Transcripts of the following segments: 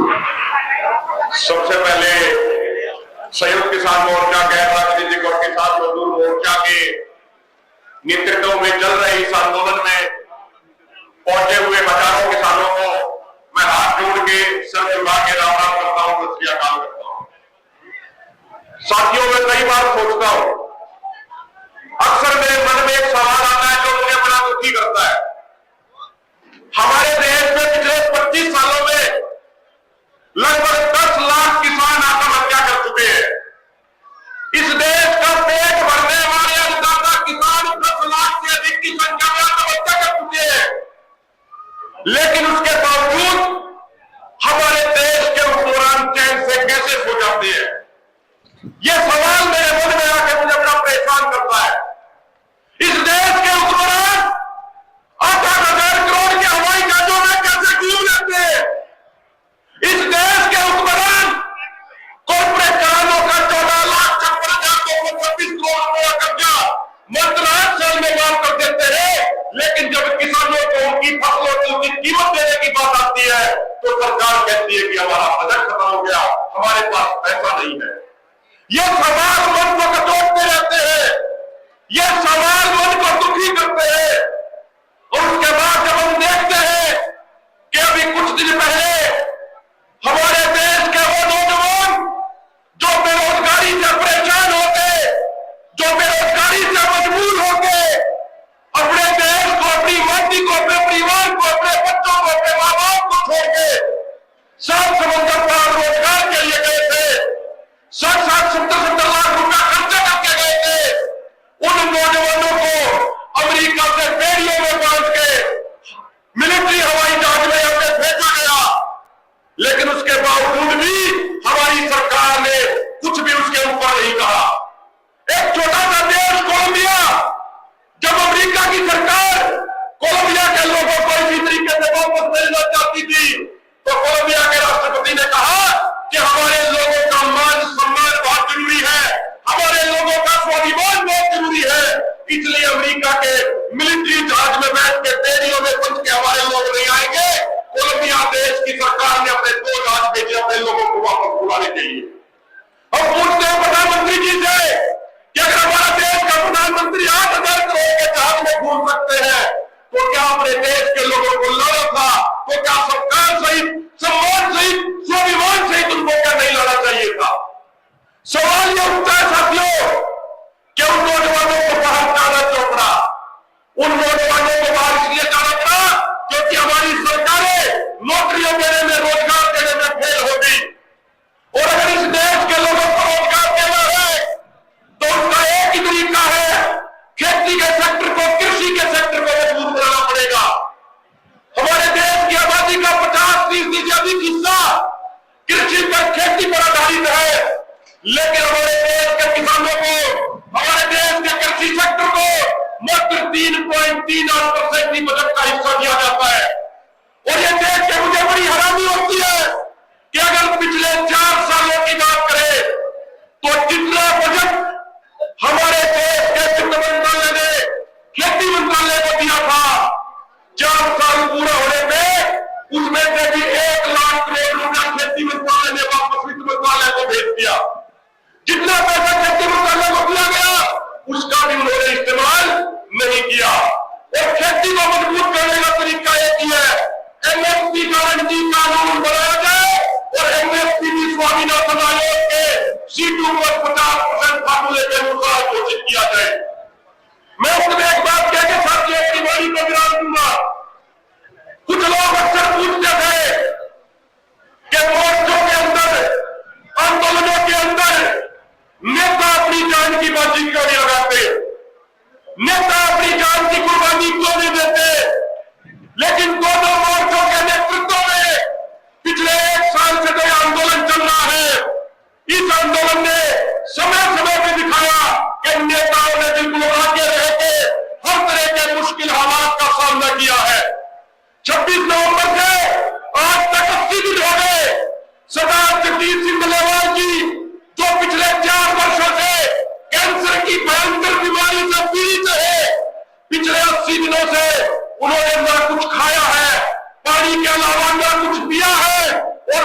सबसे पहले संयुक्त किसान मोर्चा, गैर राजनीतिक और किसान मजदूर मोर्चा के नेतृत्व में चल रहे इस आंदोलन में पहुँचे हुए हज़ारों किसानों को मैं हाथ जोड़ के सर विभाग के राम राम करता हूँ सत काम करता हूँ। साथियों, में कई बार सोचता हूँ, अक्सर मेरे मन में एक सवाल आता है जो मुझे बड़ा दुखी करता है। हमारे देश में पिछले पच्चीस साल बावजूद भी हमारी सरकार ने कुछ भी उसके ऊपर नहीं कहा। के लिए अपने लोगों को वापस बुलाने के लिए। और पूछते हैं प्रधानमंत्री जी से कि अगर हमारा देश का प्रधानमंत्री आठ हज़ार करोड़ के जहाज़ में घूम सकते हैं तो क्या अपने देश के लोगों को लड़ा था? तो क्या सरकार सहित, सम्मान सहित, स्वाभिमान सहित उनको क्या नहीं लड़ना चाहिए था? सवाल यह उठता है साथियों कि उन नौजवानों को बाहर जाना चौपड़ा उन नौजवानों को बाहर इसलिए जाना पड़ा क्योंकि हमारी सरकारें नौकरियों में तुष्टिकरण की कानून बनाया जाए और एमएसपी भी स्वामीनाथन आयोग के सीटों पर पचास परसेंट फार्मूले के अनुसार घोषित किया जाए मैं उसमें एक बात कहकर साथी अपनी बारी को विराम दूँगा. कुछ लोग अक्सर पूछते थे कि मोर्चों के अंदर, आंदोलनों के अंदर नेता अपनी जान की बाजी क्यों नहीं लगाते? नेता अपनी जान की कुर्बानी क्यों नहीं देते? लेकिन दोनों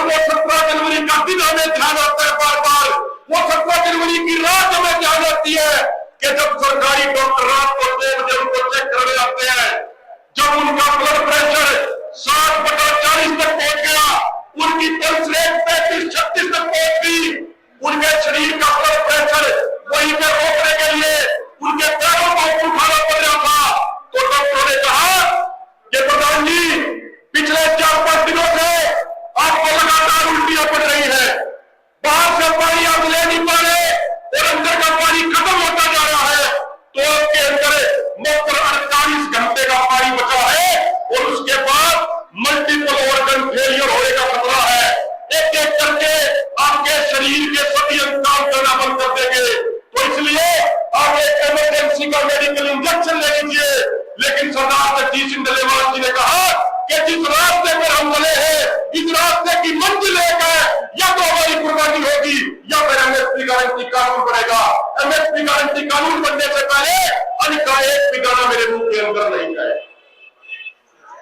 वो सत्रह जनवरी का दिन हमें ध्यान आता है बार बार वो सत्रह जनवरी की रात हमें ध्यान आती है कि जब सरकारी डॉक्टर रात को दो बजे उनको चेक करने आते हैं, जब उनका ब्लड प्रेशर साठ बटा चालीस तक पहुँच गया, उनकी पल्स रेट पैंतीस, छत्तीस तक पहुँच गई। उनके शरीर का ब्लड प्रेशर वहीं पे रोकने के लिए उनके पैरों को उठाना पड़ रहा था। तो डॉक्टरों ने कहा कि प्रधान जी कि जिस रास्ते पर हम चले हैं? इस रास्ते की मंजिल एक है या तो हमारी कुर्बानी होगी या फिर एमएसपी गारंटी कानून बनेगा। एमएसपी गारंटी कानून बनने से पहले अन्न का एक दाना मेरे मुँह के अंदर नहीं जाए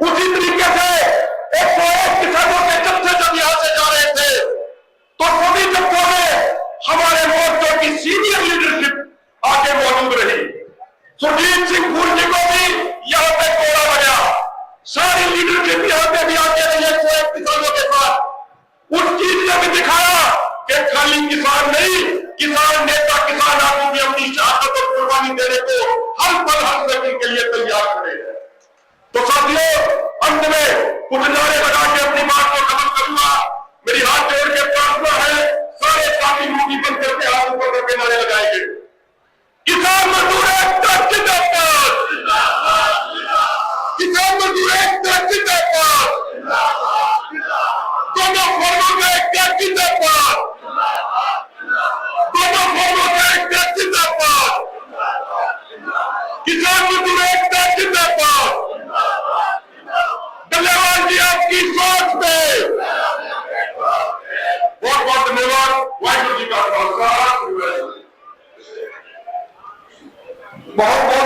उसी तरीके से एक सौ एक किसानों के जत्थे जब यहाँ से जा रहे थे तो सभी जत्थों में हमारे मोर्चों की सीनियर लीडरशिप आगे मौजूद रही। सुरजीत सिंह फूल जी को भी यहाँ पे कोड़ा बजा लीडरशिप यहाँ पे भी आगे रही है सौ किसानों के साथ। उस चीज़ ने भी दिखाया कि खाली किसान नहीं, किसान नेता, किसान आदमी भी अपनी शहादत और कुर्बानी देने को हर पल हर सेकंड के लिए तैयार खड़े हैं। तो साथियों, अंत में कुछ नारे लगा के अपनी बात को खत्म करूँगा। मेरी हाथ जोड़ के प्रार्थना है, सारे साथी मुट्ठी बंद करके हाथ ऊपर करके नारे लगाएँगे। किसान मजदूर जिंदाबाद किसान मजदूर एकता जिंदाबाद दोनों फॉर्मों में एकता जिंदाबाद दोनों फॉर्मों में एकता जिंदाबाद किसान मजदूर एकता जिंदाबाद धन्यवाद जी आपकी सोच पे बहुत बहुत धन्यवाद वाहिगुरु जी का खालसा श्री वाहिगुरू जी बहुत बहुत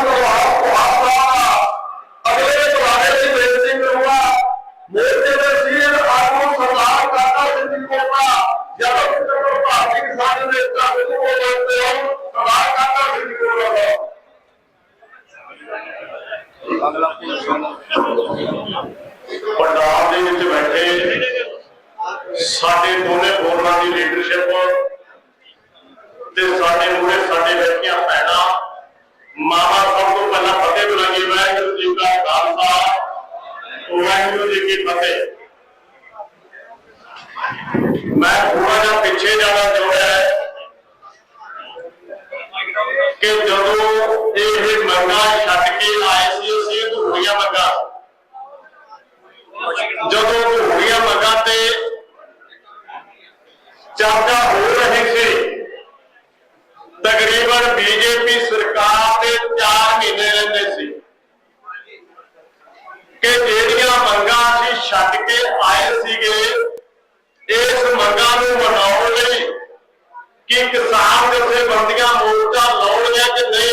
ਵਾਹਿਗੁਰੂ ਜੀ ਕੀ ਫਤਿਹ। ਮੈਂ ਥੋੜਾ ਜਿਹਾ ਪਿੱਛੇ ਜਾਣਾ ਚਾਹੁੰਦਾ ਕਿ ਜਦੋਂ ਇਹ ਮੰਗਾ ਛੱਡ ਕੇ ਆਏ ਸੀ, ਅਸੀਂ ਅਧੂਰੀਆਂ ਮੰਗਾ। ਜਦੋਂ ਅਧੂਰੀਆਂ ਮੰਗਾ ਤੇ ਚਰਚਾ ਹੋ ਰਹੀ ਸੀ, ਤਕਰੀਬਨ ਬੀਜੇਪੀ ਸਰਕਾਰ ਦੇ 4 ਮਹੀਨੇ ਰਹਿੰਦੇ ਸੀ ਕਿ ਛੱਡ ਕੇ ਆਏ ਸੀਗੇ, ਇਸ ਮੰਗਾਂ ਨੂੰ ਮਨਾਉਣ ਲਈ ਕਿ ਕਿਸਾਨ ਜਥੇਬੰਦੀਆਂ ਮੋਰਚਾ ਲਾਉਣਗੀਆਂ ਕਿ ਨਹੀਂ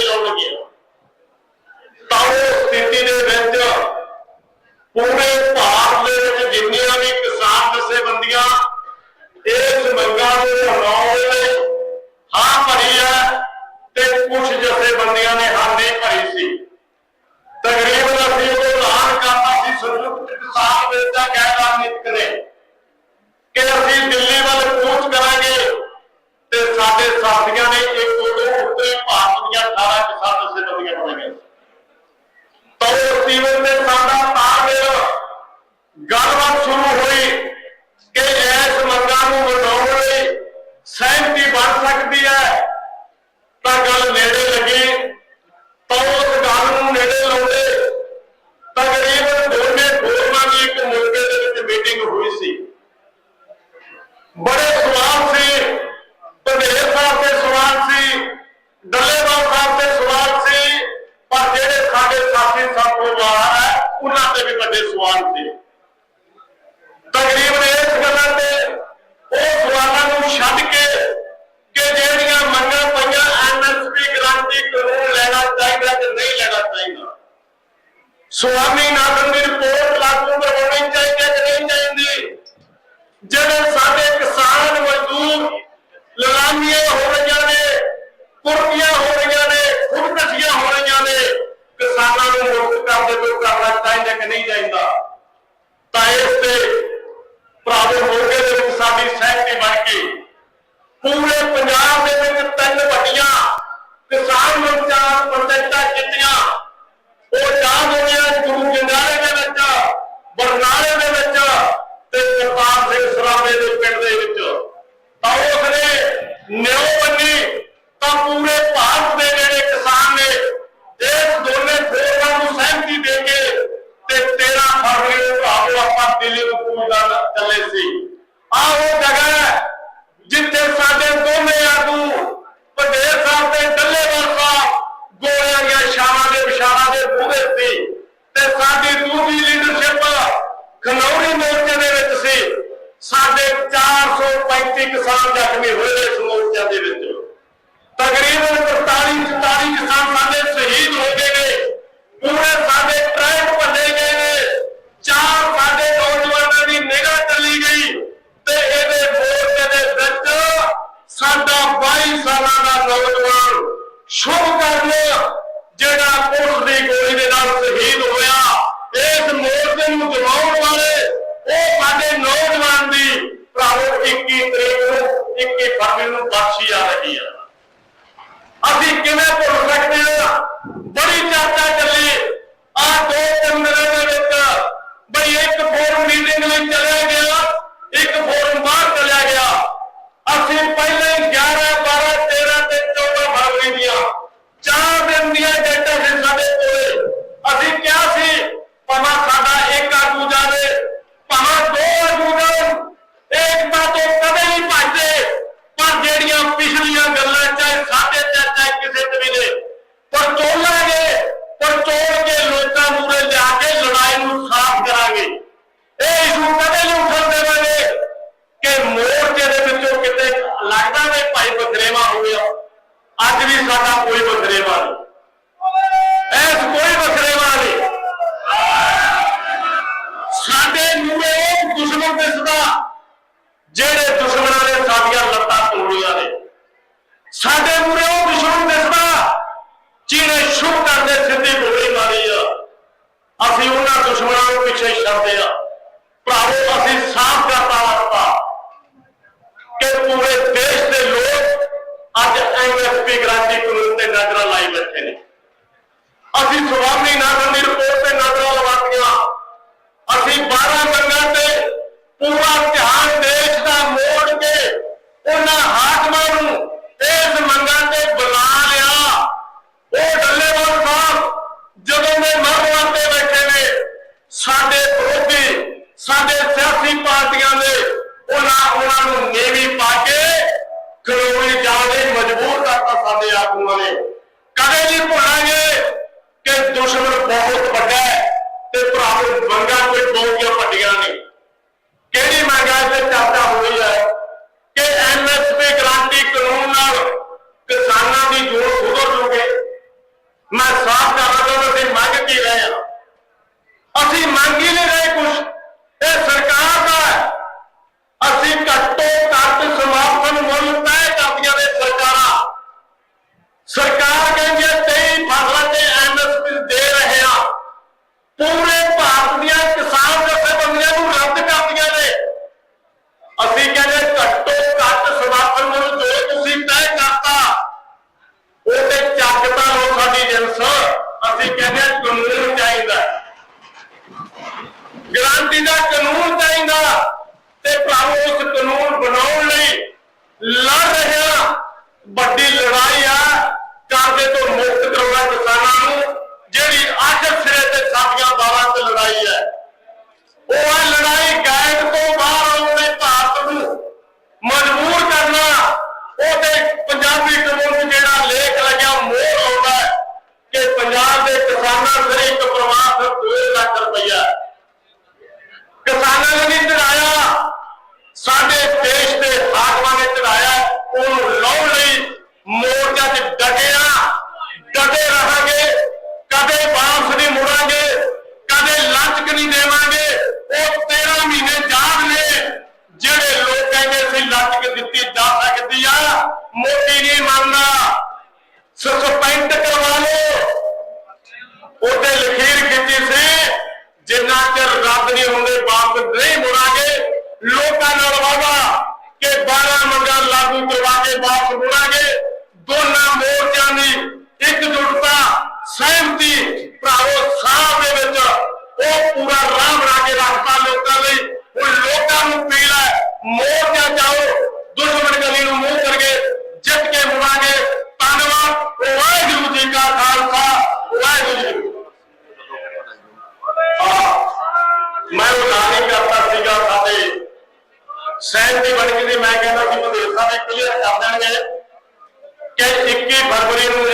सुहागनी नागन நாளை ਕਿਸਾਨ ਜ਼ਖਮੀ ਹੋਏ ਨੇ ਇਸ ਮੋਰਚਿਆਂ ਦੇ ਵਿੱਚ। ਤਕਰੀਬਨ 43 44 ਕਿਸਾਨ ਸਾਡੇ ਸ਼ਹੀਦ ਹੋ ਗਏ।